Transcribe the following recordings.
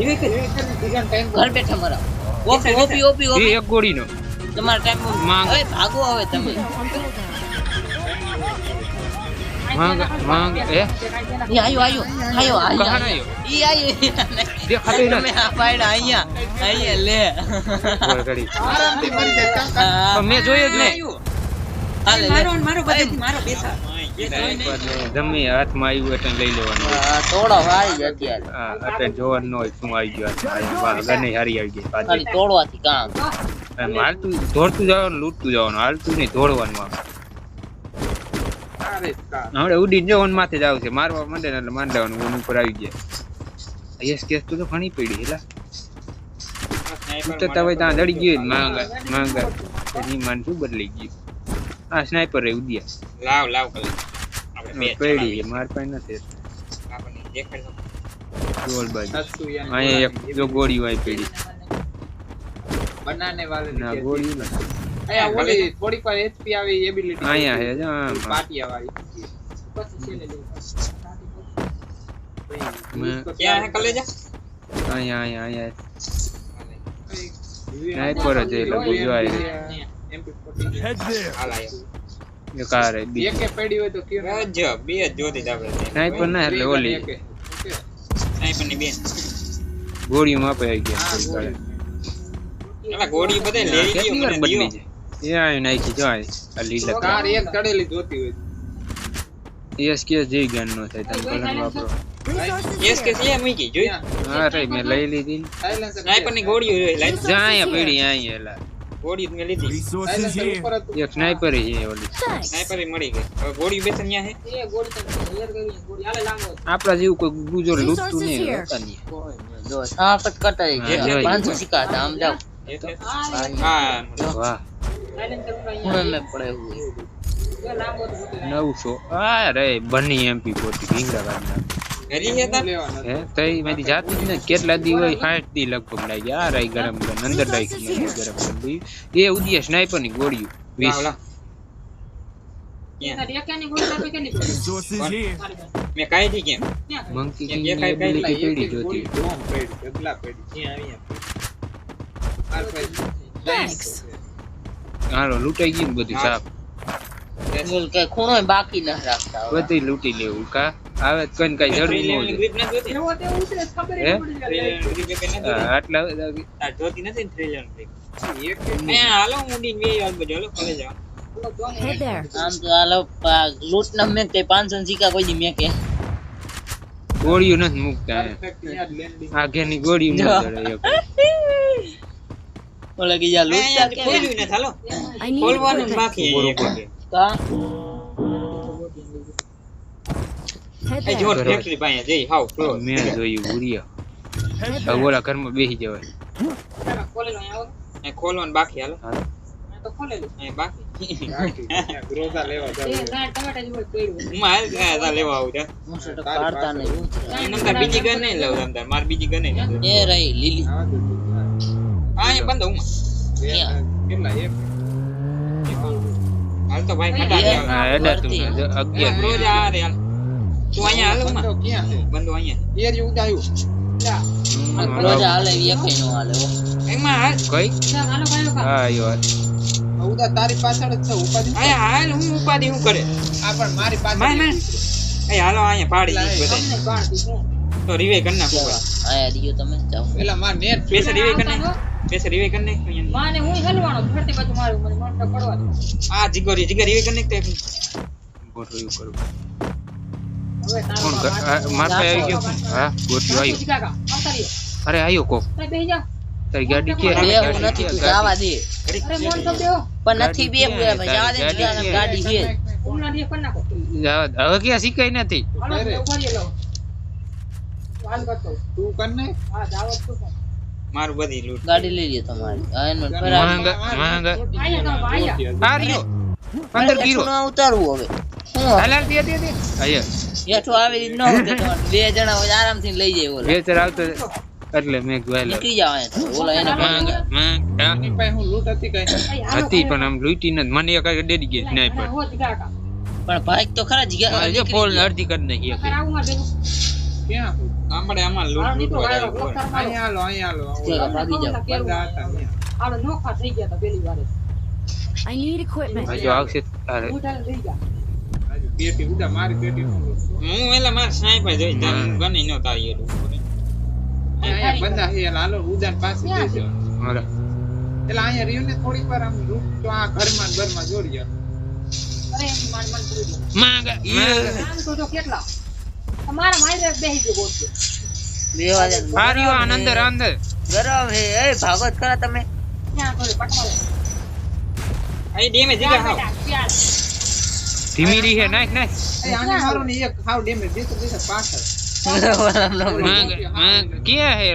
ઘર બેઠા મરાવો ઓપી ઓપી ઓપી ઓપી એક ગોળીનો. તમારો ટાઈમ માંગ. હવે ભાગો હવે તમે. માંગ માંગ એ? ઈ આયો આયો આયો આયો કહાં આયો? ઈ આયો દેખાતો ય નથી. આ પાડ્યા અહીંયા અહીંયા લે. મેં જોયું જ નહીં. હાલે, મારો મારો બધે મારો બેસા ગમે હાથમાં આવ્યું એટલે લઈ લેવાનું. તોડો વાળી જ અત્યારે. હા એટલે જોવાનું હોય શું આવી ગયું ગને હારી આવી ગઈ પાછી. તોડવાથી કામ. હાલતું દોડતું જવાનું લૂટતું જવાનું હાલતું નહીં દોડવાનું આમ. હમણાં ઉડીને જવાનું માથે જ આવશે. મારવા માંડે ને એટલે માંડ લેવાનું ઊન ઉપર આવી ગયા. યસ કેસ તો ઘણી પડી હેલા. તો હોય ત્યાં દડી ગયું માંગા માંગા. એની માન શું બદલાઈ ગયું? આ સ્નાઈપર રે ઉદિયા લાવ લાવ કલ આપણે પડી માર પાસે નથી. આપણને દેખાડ. ડોલ બાજુ અહીંયા એક જો ગોળીઓ અહીં પડી. બનાને વાલે ના ગોળીઓ નથી. અહીંયા ઓલી થોડીક વાર એચપી આવી એબિલિટી અહીંયા હે જો. પાટિયા વાળી મેં- ક્યાં હે કલેજા અહીંયા અહીંયા અહીંયા. સ્નાઈપર જ એટલે ગુજવાય હાલ આયો એક આ એકે પડી હોય તો કયો ને. બે જોતી આપણે સ્નાઈપર ના એટલે ઓલી. એકે. ઓકે. સ્નાઈપરની બેન ગોળીઓ માપે આવી ગયા. એલા ગોળી બધે લઈ ગયો મને બદલી જાય? એ આય નાખી જો આ લીલા કાર એક ચડેલી જોતી હોય. યસ કેસ ગન નો થાય તમે કલર વાપરો. એસ કે મૂકી જોઈ? હા રે મેં લઈ લીધી. ને. સાયલેન્સર સ્નાઈપરની ગોળીઓ જોઈ લાઈ જા પડી અહીંયા એલા. ગોળી જ મેં લીધી સાયલેન્સર ઉપર હતું. એક સ્નાઈપર છે ઓલી. સ્નાઈપર મળી ગઈ. હવે ગોળી બેસન ન્યા હે. એ ગોળી તમે clear કરી ગોળી હાલે લાંબો. આપણા જેવું કોઈ ગુજો લૂટતું નહીં હોતા નહીં. જો સાપ જ કટાઈ હા, ગયા. જોઈ. પાંચસો સિક્કા હતા આમ જાઓ. એટલે હા હા વાહ. સાયલેન્સર ઉપર ખૂણે અહીંયા. મેં પડે એવું જો લાંબો તો ગોળી. નવસો. આ રે બની એમપી પોતી ભીંગડા કાઢના હજી હે તા? લેવાના હે તઈ મેથી જાતી ને કેટલા દી હોય સાઠ દી લગભગ લાગી આ રહી ગરમ ગરમ અંદર રાખી ગરમ એ ઉદિયા સ્નાઈપરની ગોળીઓ કેમ? મંકી કાંઈ પડી જોતી પડી હાલો લૂંટાઈ ગયું ને બધું સાફ. ખૂણો બાકી ન રાખતા બધી લૂંટી લેવું કા? આવે કોઈ કઈ જરૂરી નહીં તે આટલા જોતી નથી ને થ્રી ગ્રીપ એક એક હાલો હું ઉડીને યાર બધું. હાલો કોલેજ જાવ બોલો, જો ને. આમ તો હાલો લૂટ ના મેં કઈ પાંચસો સિક્કા કોઈ દી મેં કે. ગોળીઓ નથી મૂકતા. આગળની ગોળીઓ નથી. ઓલા કે યાર લૂટતા કે ખોલ્યું નથી હાલો. ખોલવાનું બાકી એ જો ફેક્ટરી પાસે જઈ હાવ ક્લોઝ મેં જોયું ગુરિયા ઓલા ઘરમાં બેસી જવાય. ખોલેલું અહીંયા આવો. બાકી હાલો. હાલો. તો ખોલેલું. એ બાકી. બાકી. ત્યાં ગ્રોઝા એ જાવ. દાળ ટમાટા જેવું પડ્યું. હું હાલ ગયા લેવા આવું જા હું તો કાઢતા નહીં. એમ બીજી ગન નહીં લઉં તમ તાર માર બીજી ગન નહીં. એ રહી લીલી. આ અહીંયા બંધ હું કેટલા? એક. હાલ તો ભાઈ ખટા એ- હા. એડા તું ને જો અગિયાર. રોજ આ રે હાલ. તું અહીંયા હાલ બંધો છે બંધો અહીંયા એ જ ઉડાયું હમ, રોજ હાલે એકે નો હાલે. એમાં હાલ કઈ. હા યો ઉદા તારી પાછળ જ છે ઉપાધિ અહીંયા હાલ હું ઉપાધિ હું કરે આ પણ મારી પાછળ માર એ હાલો અહીંયા પાડી. તો રિવે કરી નાખો આયા રહ્યો તમે જાઓ પેલા માર નેટ પેસે રિવે કર નાખ પેસે રિવે કર નાખ. માને હું હલવાનો ફરતી બાજુ મારું મને મોટો પડવા દે. આ જીગોરી જીગર રિવે કરી નાખ તો ગોઠવ્યું કરું કોણ કર- માર પાસે આવી ગયો. હા ગોઠવ્યું આવ્યો. અરે આવ્યો કોક. તારી ગાડી કે બે હું નથી તું જવા દે. અરે મોન તો બેહો. પણ નથી બે જવા દે ગાડી છે. કરી. હવે ક્યાં શીખાય નથી. તું કર ને. હા, જાઓ જ છું મારું બધી લૂંટ. ગાડી લઈ લે તમારી. આ એને ફરાવી. માંગા માંગા આયા તમે, આયા. આ રહ્યો અંદર ગીરો. ઉતારવું હવે. હું હાલ હાલ દે દે દે. આયા. હેઠું આવી રીત ન ઉતરે તમારે. બે જણા હોય આરામથી લઈ જાય ઓલા વેચર આવતો એટલે મેં જોયેલો નીકળી જાવ અહીંયા ઓલા એને માંગા માંગા એની પાસે હું લૂંટ હતી કઈ આય, હાલો, હતી ભાઈઓ. પણ આમ લૂંટી નથી મને એક ડેડી ગઈ સ્નાઈપર હા, હોત કાકા. પણ ભાઈ તો ખરા જ ગયા જો ફોલ અડધી કરી નાખી તારે આવું મારે ભેગું. ક્યાં આપણે આમાં લૂંટ હાલો નીકળો, લૂંટવા હાલો, જાય. લોકર મારો. અહીંયા હાલો અહીંયા હાલો ચાલો, ભાગી જાઓ. કેવું? બંધા હતા અહીંયા. હાલો, નોખા થઈ ગયા તા પેલી વારે. I need equipment. હજુ આવશે તારે ઉઠાઈને લઈ ગયા. હજુ પેટી ઉડા મારી પેટી હું. એલા માર સ્નાઈપર જોઈ તારે બની ન તારી અહીંયા બંધા છે એટલે ઉદાન પાસે જઈજો હાલો. એટલે અહીંયા રહ્યું ને થોડીક વાર આમ રૂપ તો આ ઘરમાં ઘરમાં જોડી અરે, એમ માંડ માંડ કરી દીધું. માંગ તો કેટલા? તમારા દે. ગરમ હે. એ ભાગવત ખરા તમે. ક્યાં કરો? પટવા ચાલ. હે નાખ નાખ. એ આને મારો ને એક હાવ ડેમેજ દીધો દીધો પાછળ. માંગ માંગ. ક્યાં હે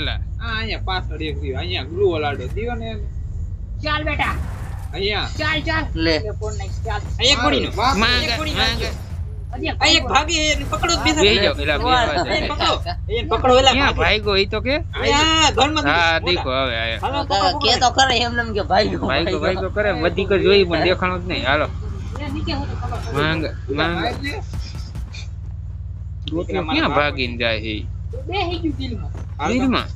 આ અહીંયા પાછળ એક રહ્યો અહીંયા ગ્લુ ઓલાડો દીયો ને ચાલ બેટા. અહીંયા. ચાલ ચાલ. લે. એ ફોન ચાલ. અહીં એક ગોળીનો માંગ માંગ. એક ભાગી એને પકડો જ બેસા બેહી એલા બેહવા પકડો. એને પકડો એલા ક્યાં ભાઈગો ઈ તો કે? આ ઘરમાં હા દેખો હવે આયા. હાલો, કાકા, પકડો, કે તો ખરા એમ નેમ કે ભાઈ ભાઈગો ભાઈગો. કરે વધી કર જોઈ પણ દેખાણો જ નહીં. હાલો. માંગ માંગ ક્યાં ભાગીને જાય છે ઈ? ગયું દિલમાં.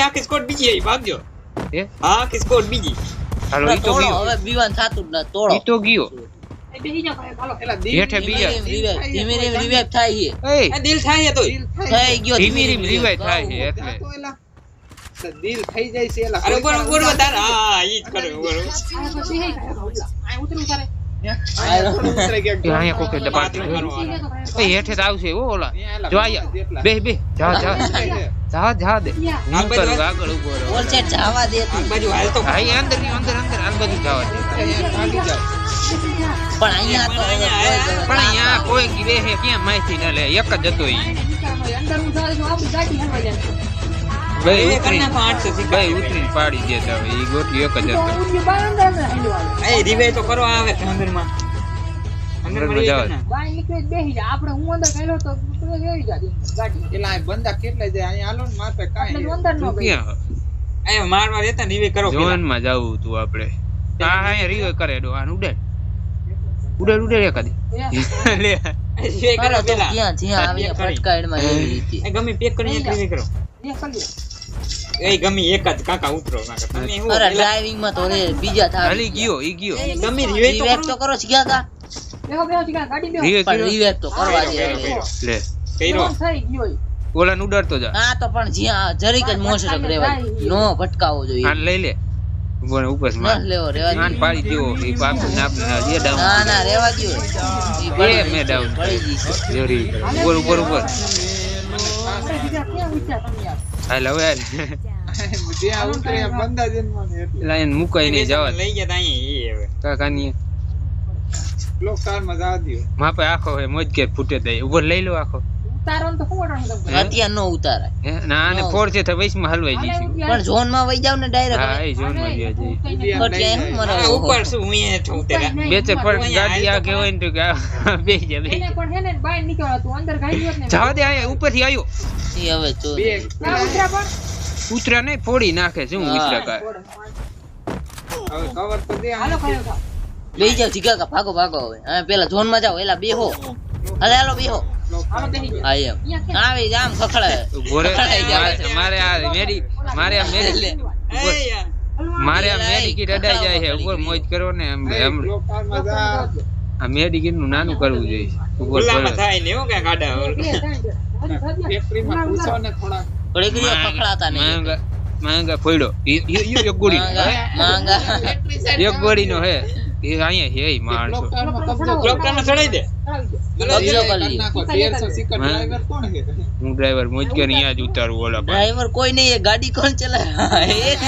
આખી બીજી આવી, ભાગજો હે હા આખી સ્કોડ બીજી હાલો ઈ તો ગયો હવે બીવાન થાતું જ ના તોડો ઈ તો ગયો એ બેસી જાઓ ભાઈ, હાલો. એલા દિલ- હેઠે બીજા ધીમે ધીમે revive- થાય છે દિલ થાય તોય દિલ થઈ ગયો ધીમે રીમ revive થાય છે છે. એટલે તો એલા તો દિલ થઈ જાય છે અરે ઉપર ઉપર તાર હા ઈ જ કરે ઉપર આ તો બેસી ગયા, ઉતલા. આ ઉતરું તારે. અહીંયા કોકે હેઠે જ આવશે હો ઓલા. જો આયા. બે બે. જા જા. જા જા દે. હું કરું આગળ ઊભો રહો. ઓલ સાઈડ જવા દે બાજુ હાલ તો ભાઈ અંદરની અંદર અંદર. આ બાજુ જવા દે. પણ અહીંયા તો પણ અહીંયા કોઈ ગીરે હે ક્યાં માહિતી ન લે. એક જ હતો ઈ. અંદર હું જાઉં છું, આપણી ગાડી હલવા જાય. બે એ કરી ઉતરી નાખો આઠસો બે સિક્કા ઉતરીને પાડી દેતા હવે. ઈ ગોટી એક જ હતો ઊંધિયું બહાર અંદર અંદર હાલ્યું આવે. એ રિવે તો કરવા આવે છે અંદરમાં. અંદરમાં બરાબર, રિવે જાઓ. કરે નીકળે. આપણે હું અંદર ગયેલો તો તું જોઈ જાય ગાડી. એલા આ બંદા કેટલા જાય? અહીંયા હાલો ને માથે એટલે અંદર ન ગઈ ક્યાં? મારવા રહેતા ને રિવે કરો પેલા. જોનમાં જવું તું આપણે. હા અહીંયા રીવે કરે ડો આન ઉડે ઉડે ઉડે એકાદી. લે. રિવે કરો પેલા. જ્યાં. એવી રીતે ગમે પેક કરીને રિવે કરો. કરી એ ગમી એક જ કાકા ઉતરો કાકા તમે અરે ડ્રાઇવિંગમાં તો રે બીજા થા હાલી ગયો ઈ ગયો. ગમી તો રિવેક કરો. તો કરો. શીખ્યા કા બેહો બેહો ચીકા ગાડી બેહો. પણ રિવેક. તો કરવા દે. લે. કર્યો. થઈ ગયો ઓલા ને ઉડાડતો જા. હા તો પણ જ્યાં જરીક જ મોશરક રેવાય નો ભટકાવો જોઈએ. આન લઈ લે. ઉપર ઉપર ન માં. લેવો રેવા આન દો. પાડી દેવો ઈ પાપ ને આપને જે ડાઉન ના ના રેવા દો ઈ એ મે ડાઉન પડી જશે. જરી. ઉપર ઉપર ઉપર. હાલ હવે હાલ. લાઈન મુકાઈ નહીં જવા લઈ ગયા તા એ હવે. કાકાની કારમાં જવા દ્યો. માપે આખો હે મોજ કે ફૂટે દે ઉપર લઈ લો આખો. ઉતારો તો નો ઉતારાય. ના ને ફોર છે તો વૈશમાં હલવાઈ જઈશું. પણ ઝોનમાં વઈ જાવ ને ડાયરેક્ટ હા એ ઝોનમાં ગયા જઈ એટલે એમ મને ઉપર શું હું અહીંયા બે ચાર પર ગાડી આ હાલ તો ને તો બે જા બે પણ હે ને બહાર નીકળ્યો તું અંદર ગાડી હોત ને જવા દે આયા ઉપરથી આવ્યો ઈ હવે તો બે ના ઉતરા પણ. ઉતરા નહીં ફોડી નાખે શું હા. ઉતરા કા હવે કવર તો દે. હાલો ખાયો લઈ જાવ જીગા કા ભાગો ભાગો હવે. હા પેલા ઝોનમાં જાવ એલા બેહો. અરે હાલો બેહો. આવી જામ ખખડાઈ જાય છે. મારે આ મેડી મારે આ મેડી લે. એ યાર. મારે આ મેડિકિટ અડાઈ જાય છે. ઉપર મોજ કરો ને એમ એમ જા. નું નાનું કરવું જોઈએ. ઉપર થાય ને એવું ને થોડા. ખખડાતા નહીં. માંગા માંગા ફોડ્યો. એક ગોળી. માંગા માંગા એક ગોળી નો હે. એ અહીંયા હે માણસો. ચડાઈ દે. કબજો કરી નાખો. લઈએ. 1300 સિકર હા. ડ્રાઈવર કોણ છે? હું ડ્રાઈવર મોજ કરીને અહીંયા જ ઉતારું ઓલા ડ્રાઈવર કોઈ નહીં એ ગાડી કોણ ચલાવે? એ જ.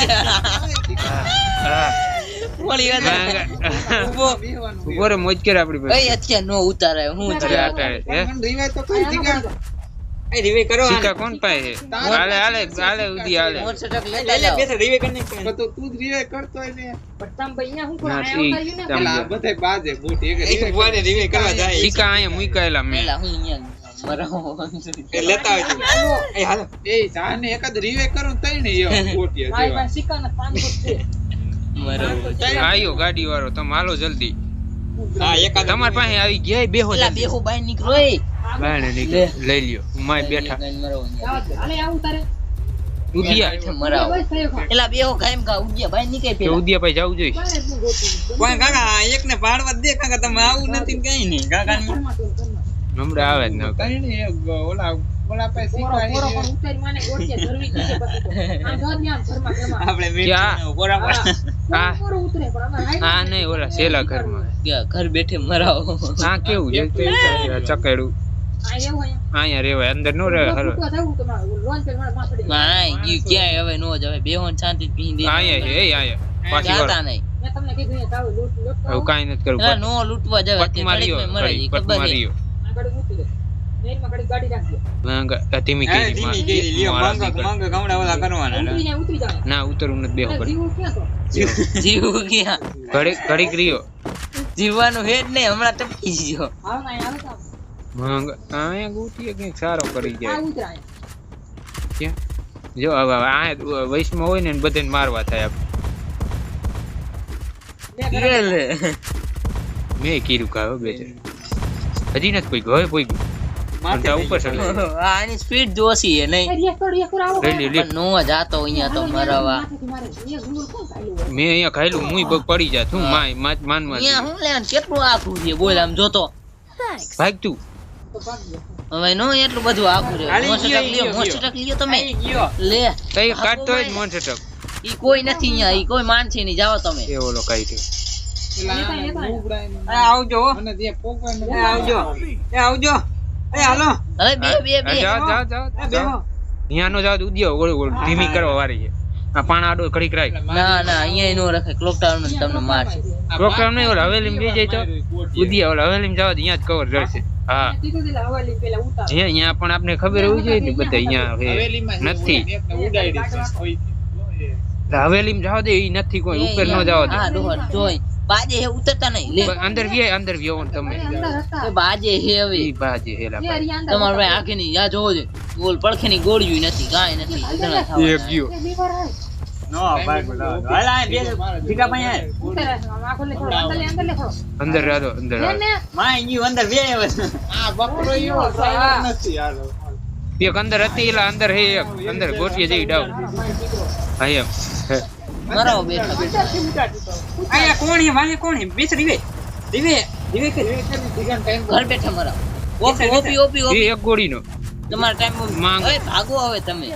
વાત. મોજ કરે આપડી અત્યારે નો ઉતારાય હું તો કઈ જગ્યા એ રિવે કરો સિક્કા કોણ પાસે છે? હાલે હાલે હાલે ઉધી હાલે. મોટરસાઇકલ લે, લે, જાઓ રિવે કરી નાખ. તો તું જ રીવાય કરતો હોય ને. પણ તમે ભાઈ અહીંયા શું કરો? ના, અહીંયા ઈ આવતા રહ્યું ને. એટલે આ બાજે બૂટ એક એક રીવાય રિવે કરવા જાય. સિક્કા અહીંયા મુકાયેલા મેં. પેલા હું અહીંયા લેતા હોય તું. એ હાલો. એ જાને એકાદ રિવે કરું તઈ ને જેવા. છે. મરાવો. આવ્યો ગાડી વાળો તમે હાલો જલ્દી. હા એકાદ તમારી પાસે આવી ગયા બેહો પેલા બેહો બાય નીકળો. એ બાયણે નીકળો. લઈ લ્યો. માય બેઠા. દે. હાલે આવું તારે. ઉદિયા બેઠે મરાવો. બસ થયો ખા. એલા બેહો કાયમ કા ઉગ્યા બાય નીકળે પેલા. ઉદિયા ભાઈ જવું જોઈએ. બારે જ નું ગોતું. પણ કાકા એક ને દે કાકા તમે આવું નથી ને કઈ નહીં. કાકા. હમણાં આવે જ ન કઈ ઓલા. આપણે આ નહીં ઓલા સેલા ઘરમાં. ગયા ઘર બેઠે મરાવો. આ કેવું છે? ચકેડું. અહીંયા. રેવાય અંદર નો મારે. માય ઈ ક્યાંય હવે નો જવે બેહો ને શાંતિ પી દે અહીંયા છે એ અહીંયા. પાછી જાતા નહીં. તમને કીધું. હવે કાંઈ નથી કરવું. નો લૂટવા જવે પટ તે માર્યો ઘડીકમાં મરાઈ પટ ખબર મારા ઉતરી ના ઉતરવું નથી બેહો કરી જીવું ક્યાં ગયા. ઘડીક ઘડીક રહ્યો. જીવવાનું હેડ નહીં હમણાં ટપકી ગયો. માંગ અહીંયા ગોતીએ કંઈક સારો કરી ગયો જાય ક્યાં? જો હવે આ વૈશમાં હોય ને બધાને મારવા થાય આપણે. લે મેં કીધું કાયો હવે બે હજી નથી કોઈ હવે કોઈ માથે ઉપર ચડે. આની સ્પીડ જોશી હે નહીં. એ રિયા કર, રિયા કર, આવો. લઈ લે લે પણ નો જાતો અહીંયા તો મરાવા. માથેથી મારે. રિયા ગુંગળ કોણ ખાયલું હોય? મેં અહીંયા ખાયલું મુઈ બગ પડી જાત. હું માય માન માનવા અહીંયા હું લે કેટલું આખું છે? બોલ આમ જોતો ભાગ તું. તો ભાગ ગયો. હવે નો એટલું બધું આખું લ્યો લ્યો તમે. લે. કઈ ભાગો જ ભાઈ. ઈ કોઈ નથી અહીંયા ઈ કોઈ માનસી નહીં. જાઓ તમે. એ ઓલો આવજો. આવજો. આવજો. એ હાલો. હવે બે બે બે. જાઓ જાઓ જાઓ એ બેહો. જાઓ અહીંયા નો જાઓ તો ઉદ્યો ઓળ ઓળ ધીમી કરવા વાળી છે. આ પાણા આડો ઘડીક રાખ. ના ના અહીંયા નો રખાય. ક્લોક ટાવર તમને મારશે પ્રોગ્રામ નહીં ઓલા હવેલી બે જાય તો? ઉદ્યા ઓલા હવેલી જાવ અહીંયા જ કવર જશે હા. કીધું એટલે હવાલી પેલા ઉતાર. જે અહીંયા પણ આપણે ખબર હોવી જોઈએ ને બધા અહીંયા નથી. હવેલી માં જાવ દે એ નથી કોઈ ઉપર ન જાવ દે. હા જોઈ. બાજે હે ઉતરતા નહીં. લે. અંદર વ્યાય અંદર વ્યો તમે. એ બાજે હે હવે. ઈ બાજે હેલા લા તમારે હતા. ભાઈ આખી ની યા જોવો છે ગોલ પડખે ની ગોળ્યું નથી કાઈ નથી ઉધણા થાવ એક ગયો. નો ભાઈ બોલા હાલ આ બે ઠીકા ભાઈ. આખો લે અંદર લે, અંદર લે અંદર રાધો અંદર માય ગયું અંદર આવ્યો. આ બકરો ડ્રાઈવર નથી હાલો. એક અંદર હતી એલા અંદર હે એક. અંદર ગોઠીએ જઈ ડાઉ હા એમ. હે. મરાવો બેઠા બેઠા. આયા કોણ હે ભાઈ કોણ હે બેસ રીવે રીવે રીવે કે ઘર બેઠા મરાવો ઓપી ઓપી ઓપી ઓપી. એક ગોળીનો. તમારો ટાઈમ માંગ. એ ભાગો હવે તમે.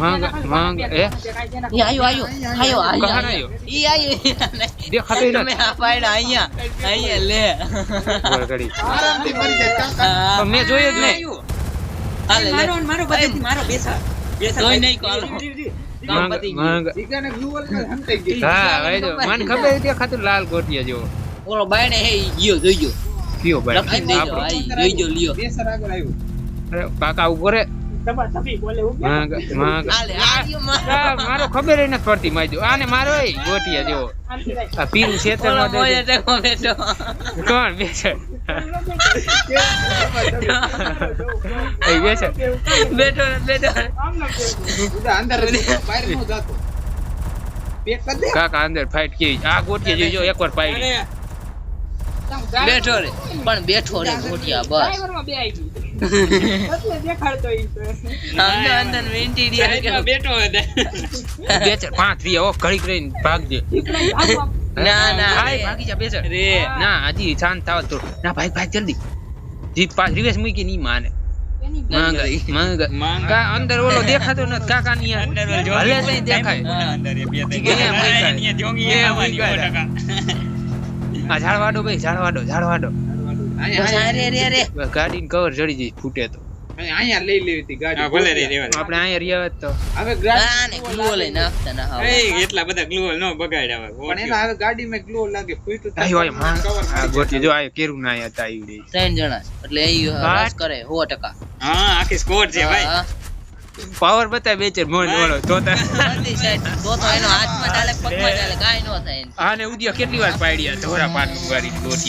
માંગ માંગ એ ઈ આયો આયો. આયો આયો? ઈ આયો દેખાતો ય તમે. આ પાડ્યા અહીંયા અહીંયા લે. ઘડી. આરામથી મરી જાય. મેં જોયો જ નહીં. હાલે મારો મારો બધે મારો બેસા મને ખબર ખાતું લાલ ગોટિયા જેવો. ઓલો બાયણે હે ગયો જોઈજો કયો ભાઈ લખી દેજો આઈ જોઈજો લ્યો બેસર આગળ આવ્યું કાકા ઊભો રે. મારો. ખબર નથી પડતી માજો આને મારો ગોટિયા જેવો. આ પીરું છેતર બેઠો કોણ બેસે? બેસે. બેઠો બેઠો. અંદર બહાર નો જાતો. કાકા અંદર ફાઇટ કેવી આ ગોટિયા જોજો એકવાર પાડી બેઠો રે. પણ બેઠો રે ગોટિયા બસ. અંદર અંદર ઇન્ટિરિયર સાઈડમાં બેઠો હતો. બે ચાર પાંચ રી ઓ ઘડીક રહીને ભાગજે આવું આમ. ના ના ભાઈ રે. ભાગી જા બેસે રે. ના હજી શાંત થાવ તો. ના ભાઈ ભાઈ જલ્દી. જીત પાછ રિવેશ મૂકી નહીં માને. માંગ માંગ માંગ. કા અંદર ઓલો દેખાતો નથી કાકા ની દેખાય. આ ઝાડવાડો ભાઈ ઝાડવાડો ઝાડવાડો. ગાડી કવર જડી જઈ ફૂટે તો. અહીંયા- અહીંયા લઈ લેવી હતી ગાડી. ભલે રે, રેવા આપણે અહીંયા રહ્યા તો. હવે ગાડી ગ્લુઓ લઈ નાખતા ના હવે. એટલા બધા ગ્લુઅલ નો બગાડ્યા પણ એના હવે ગાડીમાં ગ્લો લાગે. ફૂટ્યું તો આયો આયો આ ગોટી જો આયો કેરું ના આયા તા ઈવડે ત્રણ જણા એટલે એ હા. રસ કરે સો ટકા. હા આખી સ્કોર છે ભાઈ. પાવર બતાય બેચર મોન ઓલો તો તા તો તો એનો હાથમાં ચાલે પગમાં ચાલે કાંઈ ન થાય. આને ઉદિયા કેટલી વાર પાડ્યા ધોરા પાટ વાળી ગોટી